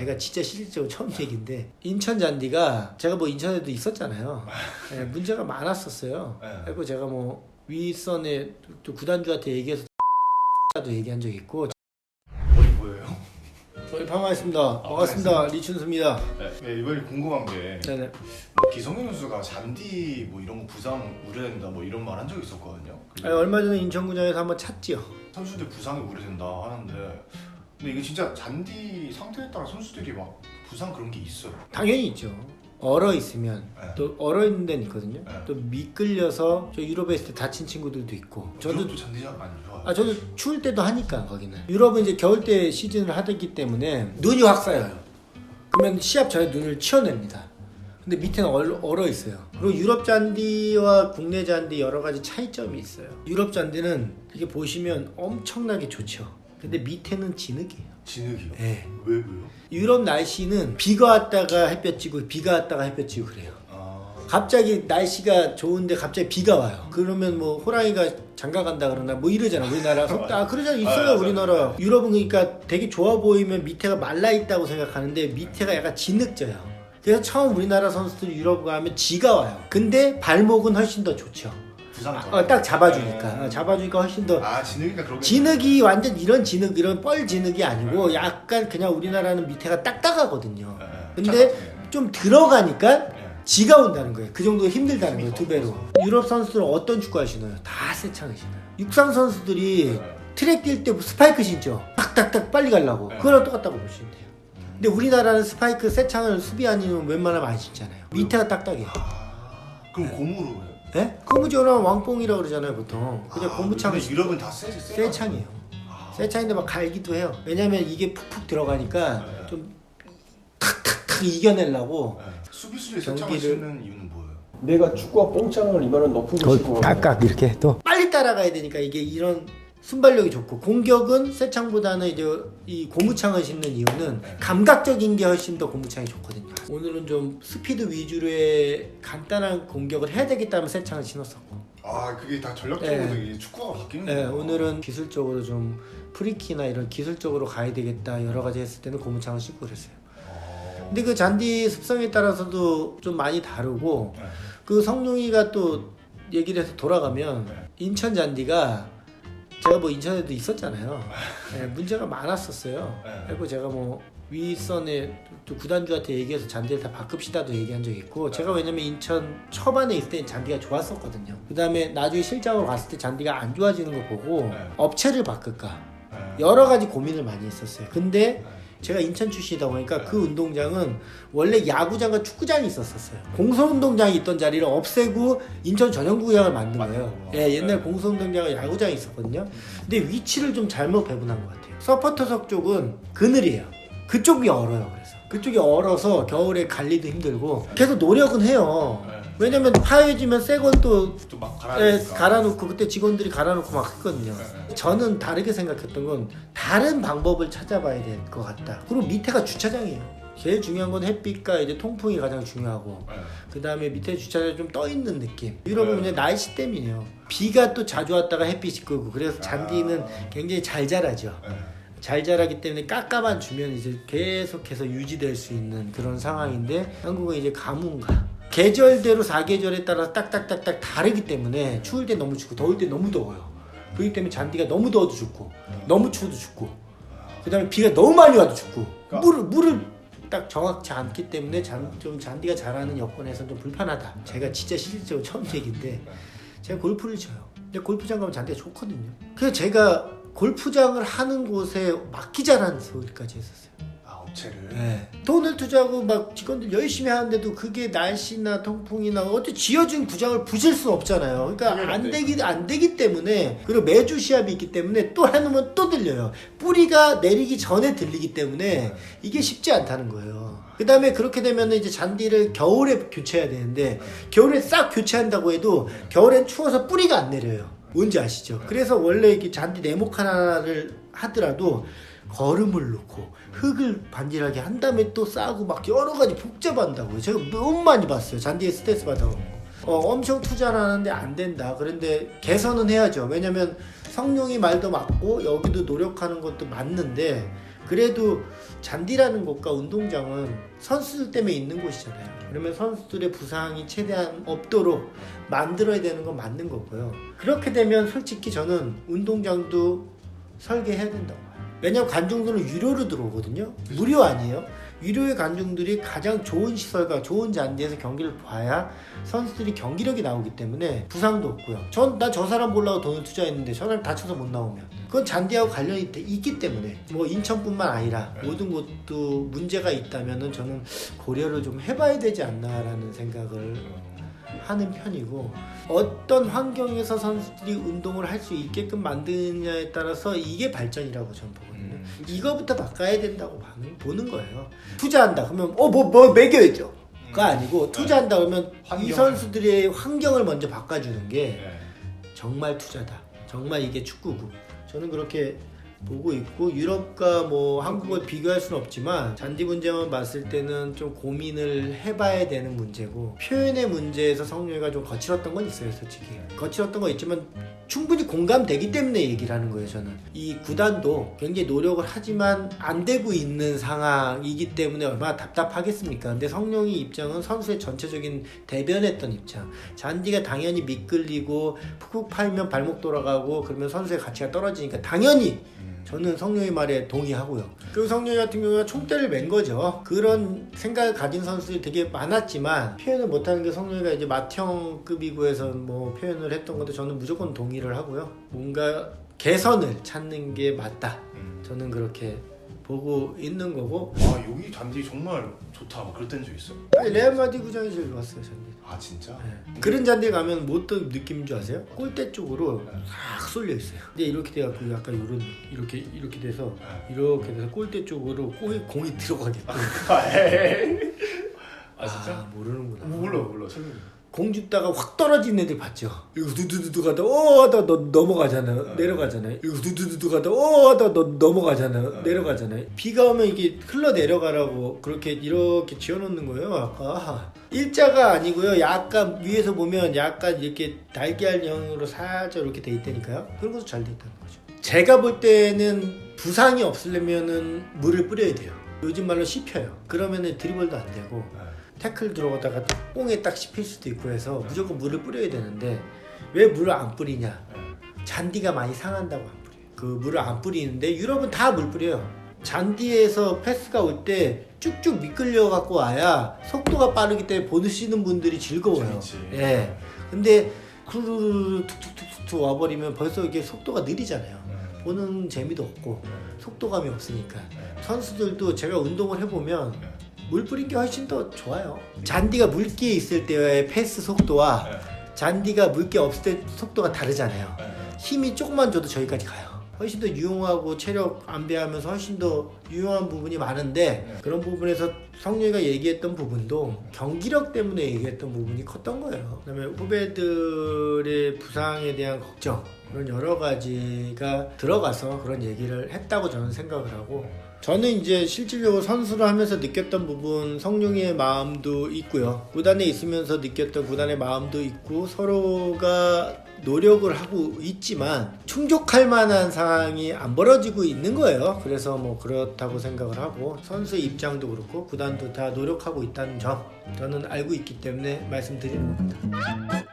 제가 진짜 실질적으로 처음 얘기인데 인천 잔디가 제가 뭐 인천에도 있었잖아요. 예, 문제가 많았었어요. 네. 그리고 제가 뭐 윗선에 또 구단주한테 얘기해서 도 얘기한 적 있고 머리 보여요? 저희 방황했습니다. 반갑습니다. 리춘수입니다. 네. 네, 이번에 궁금한 게 네네. 뭐 기성용 선수가 잔디 뭐 이런 거 부상 우려된다 뭐 이런 말 한 적이 있었거든요. 아니, 얼마 전에 인천구장에서 한번 찼지요. 선수들 부상이 우려된다 하는데 근데 이게 진짜 잔디 상태에 따라 선수들이 막 부상 그런 게 있어요. 당연히 있죠. 얼어 있으면 네. 또 얼어 있는 데는 있거든요. 네. 또 미끌려서 저 유럽에 있을 때 다친 친구들도 있고. 저도 저도 잔디장 안 좋아요. 아 저도 추울 때도 하니까 거기는. 유럽은 이제 겨울 때 시즌을 하기 때문에 눈이 확 쌓여요. 그러면 시합 전에 눈을 치워냅니다. 근데 밑에는 얼, 얼어 있어요. 그리고 유럽 잔디와 국내 잔디 여러 가지 차이점이 있어요. 유럽 잔디는 이게 보시면 엄청나게 좋죠. 근데 밑에는 진흙이에요. 진흙이요? 예. 왜 왜요? 유럽 날씨는 비가 왔다가 햇볕 지고 비가 왔다가 햇볕 지고 그래요. 아 갑자기 날씨가 좋은데 갑자기 비가 와요. 그러면 뭐 호랑이가 장가 간다 그러나 뭐 이러잖아. 우리나라 속다 아, 그러잖아 있어요 아. 우리나라. 유럽은 그러니까 되게 좋아 보이면 밑에가 말라 있다고 생각하는데 밑에가 약간 진흙져요. 그래서 처음 우리나라 선수들이 유럽 가면 지가 와요. 근데 발목은 훨씬 더 좋죠. 부상 전. 어, 딱 잡아주니까 어, 잡아주니까 훨씬 더 아 진흙이니까 그런 게 진흙이 완전 이런 진흙 이런 뻘 진흙이 아니고 약간 그냥 우리나라는 밑에가 딱딱하거든요. 네, 네. 근데 네. 좀 들어가니까 네. 지가 온다는 거예요. 그 정도 힘들다는 거예요. 두 배로. 유럽 선수들은 어떤 축구화 신어요? 다 세창을 신어요. 육상 선수들이 네. 트랙 뛸 때 스파이크 신죠. 딱딱딱 빨리 가려고. 네. 그거랑 똑같다고 보시면 돼요. 근데 우리나라는 스파이크 세창을 수비 아니면 웬만하면 안 신잖아요. 밑에가 딱딱해요. 아, 그럼 고무로 해요? 예? 고무지원은 왕뽕이라 고 그러잖아요, 보통. 그냥 아, 고무창을 근데 유럽은 다 세, 세, 세 창이에요. 아. 세 창인데 막 갈기도 해요. 왜냐면 이게 푹푹 들어가니까 네. 좀 탁탁탁 이겨내려고 네. 수비수들이 경기를- 쓰는 이유는 뭐예요? 내가 축구와 뽕창을 이만한 높은 거 신고 깍깍 이렇게 또 빨리 따라가야 되니까 이게 이런 순발력이 좋고 공격은 세창보다는 이제 이 고무창을 신는 이유는 네. 감각적인 게 훨씬 더 고무창이 좋거든요. 오늘은 좀 스피드 위주로의 간단한 공격을 해야 되겠다면 세창을 신었었고 아 그게 다 전략적으로 네. 축구가 바뀌는 네, 거예요. 오늘은 기술적으로 좀 프리키나 이런 기술적으로 가야 되겠다 여러 가지 했을 때는 고무창을 신고 그랬어요. 어. 근데 그 잔디 습성에 따라서도 좀 많이 다르고 네. 그 성룡이가 또 얘기를 해서 돌아가면 네. 인천 잔디가 제가 뭐 인천에도 있었잖아요. 네, 문제가 많았었어요. 네. 그리고 제가 뭐 윗선에 또 구단주한테 얘기해서 잔디를 다 바꿉시다도 얘기한 적이 있고 제가 왜냐면 인천 초반에 있을 때 잔디가 좋았었거든요. 그 다음에 나중에 실장으로 갔을 때 잔디가 안 좋아지는 거 보고 네. 업체를 바꿀까 네. 여러 가지 고민을 많이 했었어요. 근데 제가 인천 출신이다 보니까 그 운동장은 원래 야구장과 축구장이 있었었어요. 공소운동장이 있던 자리를 없애고 인천 전용구장을 만든 거예요. 예. 옛날 네. 공소운동장은 야구장이 있었거든요. 근데 위치를 좀 잘못 배분한 것 같아요. 서포터석 쪽은 그늘이에요. 그쪽이 얼어요. 그래서 그쪽이 얼어서 겨울에 관리도 힘들고 계속 노력은 해요. 네. 왜냐면 파여지면 새 건또 또막 예, 갈아놓으니까. 갈아놓고 그때 직원들이 갈아놓고 막 했거든요. 네. 저는 다르게 생각했던 건 다른 방법을 찾아봐야 될 것 같다. 그리고 밑에가 주차장이에요. 제일 중요한 건 햇빛과 이제 통풍이 가장 중요하고 네. 그 다음에 밑에 주차장이 좀떠 있는 느낌. 유럽은 네. 그냥 날씨 때문이에요. 비가 또 자주 왔다가 햇빛이 끄고 그래서 잔디는 아. 굉장히 잘 자라죠. 네. 잘 자라기 때문에 깎아만 주면 이제 계속해서 유지될 수 있는 그런 상황인데 한국은 이제 가뭄가 계절대로 사계절에 따라 딱딱딱딱 다르기 때문에 추울 때 너무 춥고 더울 때 너무 더워요. 그렇기 때문에 잔디가 너무 더워도 죽고 너무 추워도 죽고 그 다음에 비가 너무 많이 와도 죽고 그러니까- 물을 물을 딱 정확치 않기 때문에 잔, 좀 잔디가 자라는 여건에서 좀 불편하다. 제가 진짜 실질적으로 처음 얘기인데 제가 골프를 쳐요. 근데 골프장 가면 잔디가 좋거든요. 그래서 제가 골프장을 하는 곳에 맡기자라는 소리까지 했었어요. 아 업체를. 네. 돈을 투자하고 막 직원들 열심히 하는데도 그게 날씨나 통풍이나 어떻게 지어준 구장을 부실 수 없잖아요. 그러니까 안안 되기 안 되기 때문에 그리고 매주 시합이 있기 때문에 또 해놓으면 또 들려요. 뿌리가 내리기 전에 들리기 때문에 이게 쉽지 않다는 거예요. 그 다음에 그렇게 되면 이제 잔디를 겨울에 교체해야 되는데 겨울에 싹 교체한다고 해도 겨울엔 추워서 뿌리가 안 내려요. 뭔지 아시죠? 그래서 원래 이렇게 잔디 네모 하나를 하더라도 거름을 넣고 흙을 반질하게 한 다음에 또 싸고 막 여러 가지 복잡한다고요. 제가 너무 많이 봤어요. 잔디에 스트레스 받아갖고. 어, 엄청 투자를 하는데 안 된다. 그런데 개선은 해야죠. 왜냐면 성룡이 말도 맞고 여기도 노력하는 것도 맞는데 그래도 잔디라는 곳과 운동장은 선수들 때문에 있는 곳이잖아요. 그러면 선수들의 부상이 최대한 없도록 만들어야 되는 건 맞는 거고요. 그렇게 되면 솔직히 저는 운동장도 설계해야 된다고 봐요. 왜냐면 관중들은 유료로 들어오거든요. 무료 아니에요. 유료의 관중들이 가장 좋은 시설과 좋은 잔디에서 경기를 봐야 선수들이 경기력이 나오기 때문에 부상도 없고요. 전 나 저 사람 보려고 돈을 투자했는데 저 사람 다쳐서 못 나오면 그건 잔디하고 관련이 돼- 있기 때문에 뭐 인천뿐만 아니라 네. 모든 곳도 문제가 있다면은 저는 고려를 좀 해봐야 되지 않나라는 생각을 하는 편이고 어떤 환경에서 선수들이 운동을 할 수 있게끔 만드느냐에 따라서 이게 발전이라고 저는 보거든요. 음. 이거부터 바꿔야 된다고 봐- 보는 거예요. 투자한다 그러면 어뭐뭐 매겨야죠. 가 아니고 투자한다 그러면 이 음. 환경을. 선수들의 환경을 먼저 바꿔주는 게 네. 정말 투자다. 정말 이게 축구고. 저는 그렇게 보고 있고 유럽과 뭐 한국을 비교할 수는 없지만 잔디 문제만 봤을 때는 좀 고민을 해봐야 되는 문제고 표현의 문제에서 성룡이가 좀 거칠었던 건 있어요 솔직히. 거칠었던 건 있지만 충분히 공감되기 때문에 얘기를 하는 거예요 저는. 이 구단도 굉장히 노력을 하지만 안 되고 있는 상황이기 때문에 얼마나 답답하겠습니까? 근데 성룡이 입장은 선수의 전체적인 대변했던 입장. 잔디가 당연히 미끌리고 푹푹 파이면 발목 돌아가고 그러면 선수의 가치가 떨어지니까 당연히 저는 성룡이 말에 동의하고요. 그리고 성룡이 같은 경우는 총대를 맨 거죠. 그런 생각을 가진 선수들이 되게 많았지만 표현을 못하는 게 성룡이가 이제 맏형급이고 해서 뭐 표현을 했던 건데 저는 무조건 동의를 하고요. 뭔가 개선을 찾는 게 맞다. 음. 저는 그렇게 보고 있는 거고 아 여기 잔디 정말 좋다 막 그랬던 적 있어요? 아니, 레알 마디 구장이 제일 좋았어요 잔디. 아 진짜? 네. 그런 잔디에 가면 뭐 어떤 느낌인 줄 아세요? 골대 쪽으로 네. 싹 쏠려 있어요. 근데 이렇게 돼갖고 약간 이런 이렇게 이렇게 돼서 네. 이렇게 돼서 골대 쪽으로 공이, 공이 들어가게끔. 아. 아 진짜? 아, 모르는구나. 몰라 몰라 설명해. 공 줍다가 확 떨어지는 애들 봤죠? 이거 두두두두 가다 어 하다 너 넘어가잖아요. 네. 내려가잖아요. 이거 두두두두 가다 어 하다 너 넘어가잖아요. 네. 내려가잖아요. 비가 오면 이게 흘러 내려가라고 그렇게 이렇게 지어 놓는 거예요. 아까 일자가 아니고요. 약간 위에서 보면 약간 이렇게 달걀형으로 살짝 이렇게 돼 있다니까요. 그런 것도 잘 돼 있다는 거죠. 제가 볼 때는 부상이 없으려면은 물을 뿌려야 돼요. 요즘 말로 씹혀요. 그러면은 드리블도 안 되고 네. 태클 들어가다가 뽕에 딱 씹힐 수도 있고 해서 무조건 물을 뿌려야 되는데 왜 물을 안 뿌리냐? 잔디가 많이 상한다고 안 뿌려요. 그 물을 안 뿌리는데 유럽은 다 물 뿌려요. 잔디에서 패스가 올 때 쭉쭉 미끌려 갖고 와야 속도가 빠르기 때문에 보시는 분들이 즐거워요. 재밌지. 예. 근데 쿠르르 툭툭툭툭 와버리면 벌써 이게 속도가 느리잖아요. 네. 보는 재미도 없고 네. 속도감이 없으니까 네. 선수들도 제가 운동을 해보면 네. 물 뿌린 게 훨씬 더 좋아요. 잔디가 물기에 있을 때의 패스 속도와 네. 잔디가 물기 없을 때 속도가 다르잖아요. 네. 힘이 조금만 줘도 저기까지 가요. 훨씬 더 유용하고 체력 안배하면서 훨씬 더 유용한 부분이 많은데 네. 그런 부분에서 성렬이가 얘기했던 부분도 경기력 때문에 얘기했던 부분이 컸던 거예요. 그다음에 후배들의 부상에 대한 걱정 그런 여러 가지가 들어가서 그런 얘기를 했다고 저는 생각을 하고 저는 이제 실질적으로 선수를 하면서 느꼈던 부분 성룡이의 마음도 있고요. 구단에 있으면서 느꼈던 구단의 마음도 있고 서로가 노력을 하고 있지만 충족할 만한 상황이 안 벌어지고 있는 거예요. 그래서 뭐 그렇다고 생각을 하고 선수의 입장도 그렇고 구단도 다 노력하고 있다는 점 저는 알고 있기 때문에 말씀드리는 겁니다.